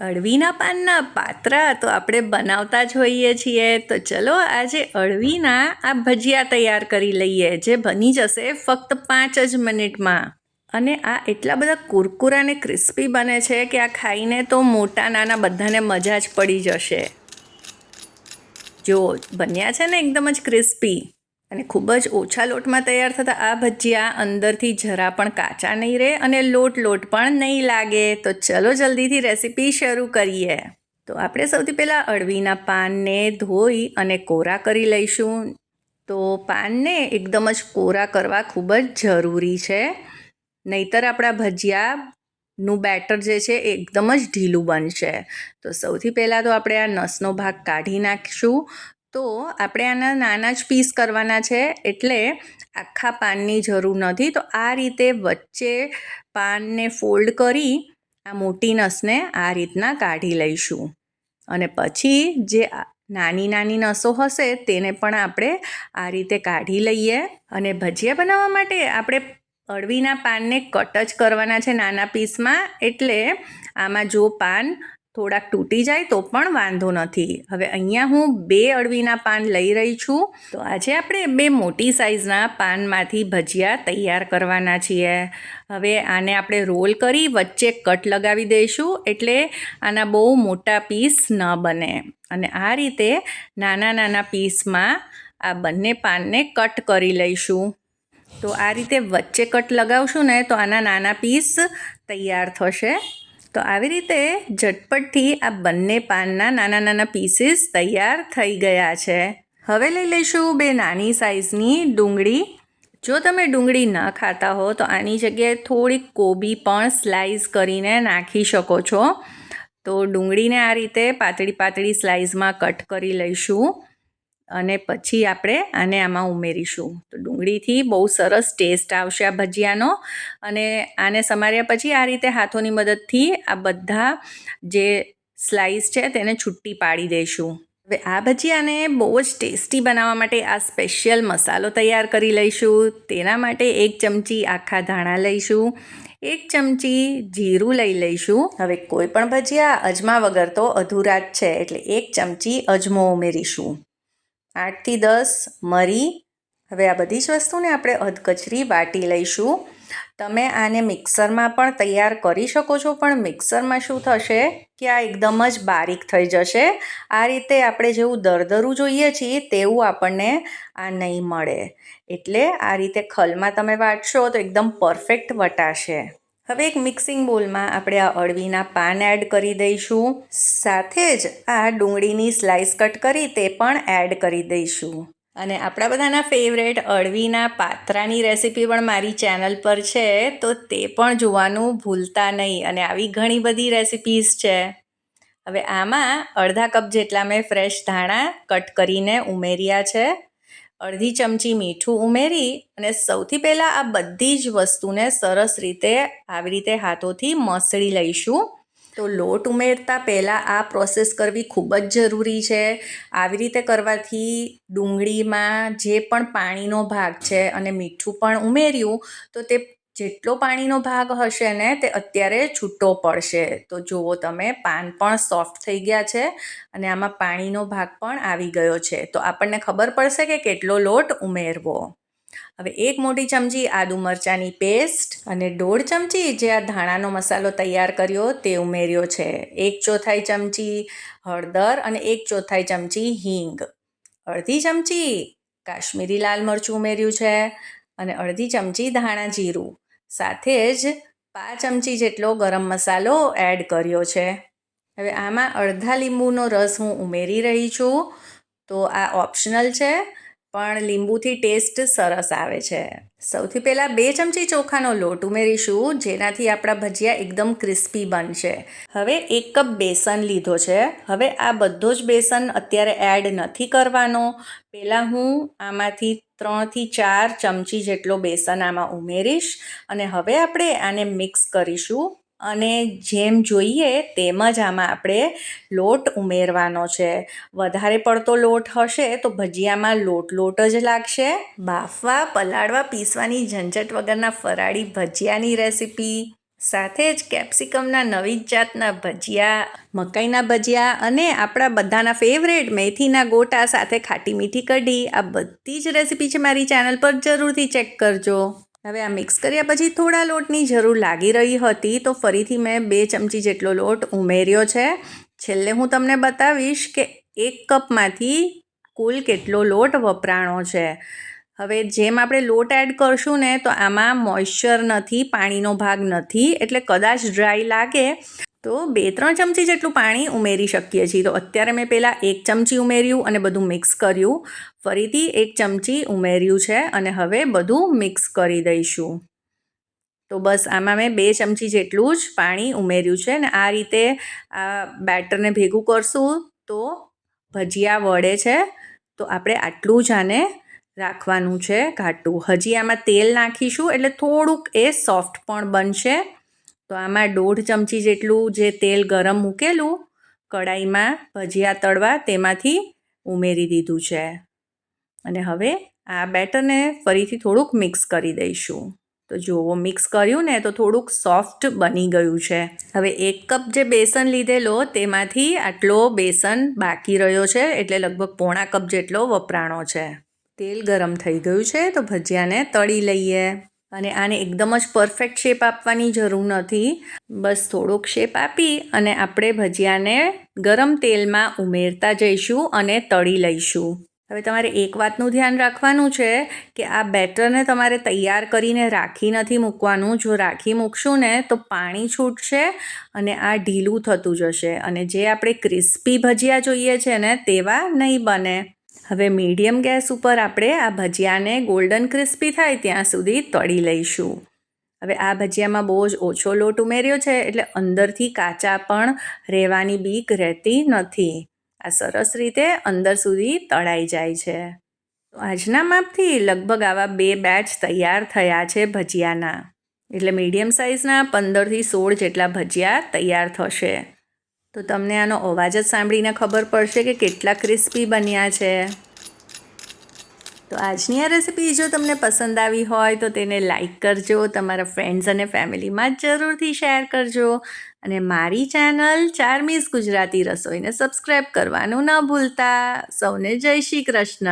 અળવીના પાનના પાત્રા તો આપણે બનાવતા જ હોઈએ છીએ. તો ચલો આજે અળવીના આ ભજીયા તૈયાર કરી લઈએ, જે બની જશે ફક્ત પાંચ જ મિનિટમાં. અને આ એટલા બધા કુરકુરા અને ક્રિસ્પી બને છે કે આ ખાઈને તો મોટા નાના બધાને મજા જ પડી જશે. જો, બન્યા છે ને એકદમ જ ક્રિસ્પી. અને ખૂબ જ ઓછા લોટમાં તૈયાર થતા આ ભજીયા અંદરથી જરા પણ કાચા નહીં રહે અને લોટ લોટ પણ નહીં લાગે. તો ચલો જલ્દીથી રેસીપી શરૂ કરીએ. તો આપણે સૌથી પહેલાં અળવીના પાનને ધોઈ અને કોરા કરી લઈશું. તો પાનને એકદમ જ કોરા કરવા ખૂબ જ જરૂરી છે. નહીતર આપણા ભજીયાનું બેટર જે છે એકદમ જ ઢીલું બનશે. તો સૌથી પહેલાં તો આપણે આ નસનો ભાગ કાઢી નાખીશું. તો આપણે આના નાના જ પીસ કરવાના છે એટલે આખા પાનની જરૂર નથી. તો આ રીતે વચ્ચે પાનને ફોલ્ડ કરી આ મોટી નસને આ રીતના કાઢી લઈશું. અને પછી જે નાની નાની નસો હશે તેને પણ આપણે આ રીતે કાઢી લઈએ. અને ભજીયા બનાવવા માટે આપણે અળવીના પાનને કટ જ કરવાના છે નાના પીસમાં એટલે આમાં જો પાન થોડાક તૂટી જાય તો પણ વાંધો નથી. હવે અહીંયા હું બે અળવીના પાન લઈ રહી છું. તો આજે આપણે બે મોટી સાઇઝના પાનમાંથી ભજીયા તૈયાર કરવાના છીએ. હવે આને આપણે રોલ કરી વચ્ચે કટ લગાવી દઈશું એટલે આના બહુ મોટા પીસ ન બને. અને આ રીતે નાના નાના પીસમાં આ બંને પાનને કટ કરી લઈશું. તો આ રીતે વચ્ચે કટ લગાવશું ને તો આના નાના પીસ તૈયાર થશે. તો આવી રીતે ઝટપટથી આ બંને પાનના નાના નાના પીસીસ તૈયાર થઈ ગયા છે. હવે લઈ લઈશું બે નાની સાઇઝની ડુંગળી. જો તમે ડુંગળી ન ખાતા હો, તો આની જગ્યાએ થોડીક કોબી પણ સ્લાઈસ કરીને નાખી શકો છો. તો ડુંગળીને આ રીતે પાતળી પાતળી સ્લાઇસમાં કટ કરી લઈશું. અને પછી આપણે આને આમાં ઉમેરીશું. તો ડુંગળીથી બહુ સરસ ટેસ્ટ આવશે આ ભજીયાનો. અને આને સમાર્યા પછી આ રીતે હાથોની મદદથી આ બધા જે સ્લાઈસ છે તેને છુટ્ટી પાડી દઈશું. હવે આ ભજીયાને બહુ જ ટેસ્ટી બનાવવા માટે આ સ્પેશિયલ મસાલો તૈયાર કરી લઈશું. તેના માટે એક ચમચી આખા ધાણા લઈશું. એક ચમચી જીરું લઈ લઈશું. હવે કોઈ પણ ભજીયા અજમા વગર તો અધૂરા જ છે. એટલે એક ચમચી અજમો ઉમેરીશું. આઠથી દસ, મરી. હવે આ બધી જ વસ્તુને આપણે અધકચરી વાટી લઈશું. તમે આને મિક્સરમાં પણ તૈયાર કરી શકો છો, પણ મિક્સરમાં શું થશે કે આ એકદમ જ બારીક થઈ જશે. આ રીતે આપણે જેવું દરદરું જોઈએ છીએ, તેવું આપણને આ નહીં મળે. એટલે આ રીતે ખલમાં તમે વાટશો તો એકદમ પરફેક્ટ વટાશે. હવે એક મિક્સિંગ બોલમાં આપણે આ અળવીના પાન એડ કરી દઈશું. સાથે જ આ ડુંગળીની સ્લાઇસ કટ કરી તે પણ એડ કરી દઈશું. અને આપણા બધાના ફેવરેટ અળવીના પાત્રાની રેસીપી પણ મારી ચેનલ પર છે, તો તે પણ જોવાનું ભૂલતા નહીં. અને આવી ઘણી બધી રેસીપીઝ છે. હવે આમાં અડધા કપ જેટલા મેં ફ્રેશ ધાણા કટ કરીને ઉમેર્યા છે. અડધી ચમચી મીઠું ઉમેરી અને સૌથી પહેલાં આ બધી જ વસ્તુને સરસ રીતે આવી રીતે હાથોથી મસળી લઈશું. તો લોટ ઉમેરતા પહેલાં આ પ્રોસેસ કરવી ખૂબ જ જરૂરી છે. આવી રીતે કરવાથી ડુંગળીમાં જે પણ પાણીનો ભાગ છે અને મીઠું પણ ઉમેર્યું, તો તે જેટલો પાણીનો ભાગ હશે ને તે અત્યારે છૂટો પડશે. તો જુઓ તમે, પાન પણ સોફ્ટ થઈ ગયા છે અને આમાં પાણીનો ભાગ પણ આવી ગયો છે. તો આપણને ખબર પડશે કે કેટલો લોટ ઉમેરવો. હવે એક મોટી ચમચી આદુ મરચાંની પેસ્ટ અને દોઢ ચમચી જે આ ધાણાનો મસાલો તૈયાર કર્યો તે ઉમેર્યો છે. એક ચોથાઈ ચમચી હળદર અને એક ચોથાઈ ચમચી હિંગ. અડધી ચમચી કાશ્મીરી લાલ મરચું ઉમેર્યું છે અને અડધી ચમચી ધાણા જીરું. સાથે જ પાંચ ચમચી જેટલો ગરમ મસાલો એડ કર્યો છે. હવે આમાં અડધા લીંબુનો રસ હું ઉમેરી રહી છું. તો આ ઓપ્શનલ છે. પણ લીંબુથી ટેસ્ટ સરસ આવે છે. સૌથી પહેલાં બે ચમચી ચોખાનો લોટ ઉમેરીશું, જેનાથી આપણા ભજીયા એકદમ ક્રિસ્પી બનશે. હવે એક કપ બેસન લીધો છે. હવે આ બધો જ બેસન અત્યારે એડ નથી કરવાનો. પહેલાં હું આમાંથી ત્રણથી ચાર ચમચી જેટલો બેસન આમાં ઉમેરીશ અને હવે આપણે આને મિક્સ કરીશું. અને જેમ જોઈએ તેમ જ આમાં આપણે લોટ ઉમેરવાનો છે. વધારે પડતો લોટ હશે તો ભજીયામાં લોટ લોટ જ લાગશે. બાફવા, પલાળવા, પીસવાની ઝંઝટ વગરના ફરાળી ભજીયાની રેસીપી, સાથે જ કેપ્સિકમના નવી જાતના ભજીયા, મકાઈના ભજીયા અને આપણા બધાના ફેવરેટ મેથીના ગોટા સાથે ખાટી મીઠી કઢી. આ બધી જ રેસીપી છે મારી ચેનલ પર જરૂરથી ચેક કરજો. હવે આ મિક્સ કર્યા પછી થોડા લોટની જરૂર લાગી રહી હતી તો ફરીથી મેં બે ચમચી જેટલો લોટ ઉમેર્યો છે. છેલ્લે હું તમને બતાવીશ કે એક કપમાંથી કુલ કેટલો લોટ વપરાણો છે. હવે જેમ આપણે લોટ એડ કરશું ને તો આમાં મોઇશ્ચર નથી, પાણીનો ભાગ નથી, એટલે કદાચ ડ્રાય લાગે. તો બે ત્રણ ચમચી જેટલું પાણી ઉમેરી શકીએ છીએ. તો અત્યારે મેં પહેલાં એક ચમચી ઉમેર્યું અને બધું મિક્સ કર્યું. ફરીથી એક ચમચી ઉમેર્યું છે અને હવે બધું મિક્સ કરી દઈશું. તો બસ આમાં મેં બે ચમચી જેટલું જ પાણી ઉમેર્યું છે ને આ રીતે આ બેટરને ભેગું કરશું તો ભજીયા વળે છે. તો આપણે આટલું જ આને રાખવાનું છે ઘાટું. હજી આમાં તેલ નાખીશું એટલે થોડુંક એ સોફ્ટ પણ બનશે. તો આમાં દોઢ ચમચી જેટલું જે તેલ ગરમ મૂકેલું કડાઈમાં ભજીયા તળવા તેમાંથી ઉમેરી દીધું છે. અને હવે આ બેટરને ફરીથી થોડુંક મિક્સ કરી દઈશું. તો જુઓ, મિક્સ કર્યું ને તો થોડુંક સોફ્ટ બની ગયું છે. હવે એક કપ જે બેસન લીધેલો તેમાંથી આટલો બેસન બાકી રહ્યો છે, એટલે લગભગ પોણા કપ જેટલો વપરાણો છે. તેલ ગરમ થઈ ગયું છે, તો ભજીયાને તળી લઈએ. અને આને એકદમ જ પરફેક્ટ શેપ આપવાની જરૂર નથી. બસ થોડોક શેપ આપી અને આપણે ભજીયાને ગરમ તેલમાં ઉમેરતા જઈશું અને તળી લઈશું. હવે તમારે એક વાતનું ધ્યાન રાખવાનું છે કે આ બેટરને તમારે તૈયાર કરીને રાખી નથી મૂકવાનું. જો રાખી મૂકશું ને તો પાણી છૂટશે અને આ ઢીલું થતું જશે અને જે આપણે ક્રિસ્પી ભજીયા જોઈએ છે ને તેવા નહીં બને. હવે મીડિયમ ગેસ ઉપર આપણે આ ભજીયાને ગોલ્ડન ક્રિસ્પી થાય ત્યાં સુધી તળી લઈશું. હવે આ ભજીયામાં બહુ જ ઓછો લોટ ઉમેર્યો છે, એટલે અંદરથી કાચા પણ રહેવાની બીક રહેતી નથી. આ સરસ રીતે અંદર સુધી તળાઈ જાય છે. આજના માપથી લગભગ આવા બે બેચ તૈયાર થયા છે ભજીયાના. એટલે મીડિયમ સાઇઝના પંદરથી સોળ જેટલા ભજીયા તૈયાર થશે. તો તમને આનો અવાજ જ સાંભળીને ખબર પડશે કે કેટલા ક્રિસ્પી બન્યા છે. તો આજની આ રેસીપી જો તમને પસંદ આવી હોય તો તેને લાઈક કરજો, તમારા ફ્રેન્ડ્સ અને ફેમિલીમાં જરૂરથી શેર કરજો અને મારી ચેનલ ચારમીસ ગુજરાતી રસોઈને સબસ્ક્રાઈબ કરવાનું ન ભૂલતા. સૌને જય શ્રી કૃષ્ણ.